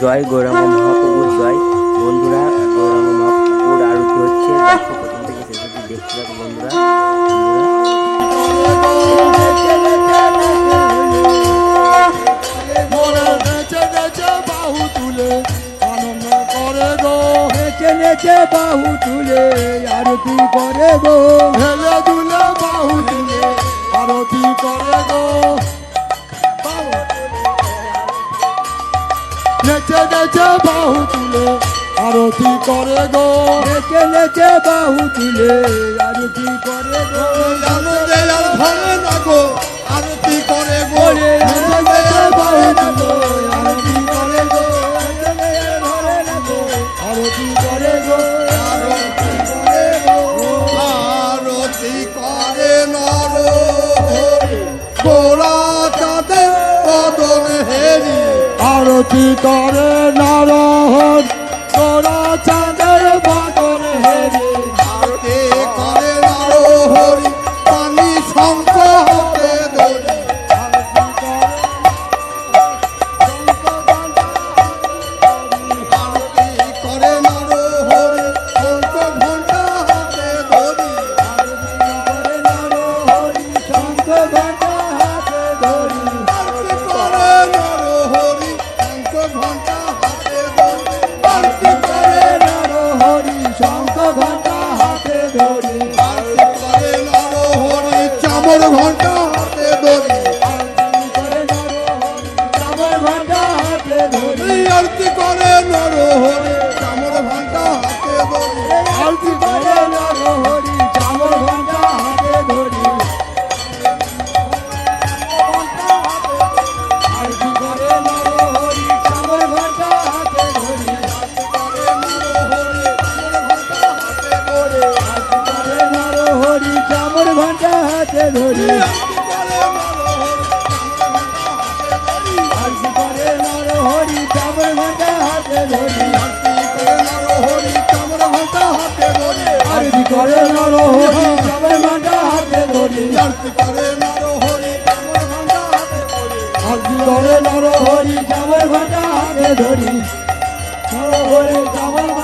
জয় গৌরাঙ্গ মহাপ্রভুর জয়। বন্ধুরা, গৌরাঙ্গ মহাপ্রভুর আরতি হচ্ছে। বাহু তুলে আরতি করে গো হেলে দুলে বাহু তুলে আরতি করে গো। নেচে নেচে বাহু তুলে আরতি করে গো। নেচে নেচে বাহু তুলে আরতি করে গো। আরতি করে নর তোরা ঘণ্টা হাতে ধরি আরতি করে নর হরি চামর হাতে ধরি হাতে ধরি আরতি করে নর হরি চামর ঘণ্টা হাতে ধরি আরতি ঘণ্টা হাতে ধরি। আরতি করে নারো হরি ঘণ্টা হাতে ধরি। করে নারো হরি ঘণ্টা হাতে ধরি। করে নারো হরি ঘণ্টা হাতে ধরি। নারো হরি চামর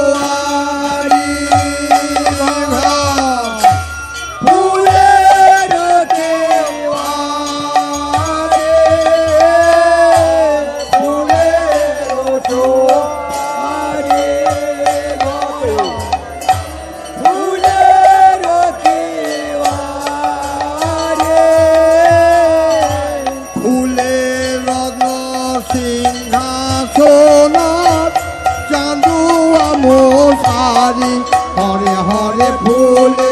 সিংহাসনাথ চাঁদুয়া মশারি হরে হরে ফুলে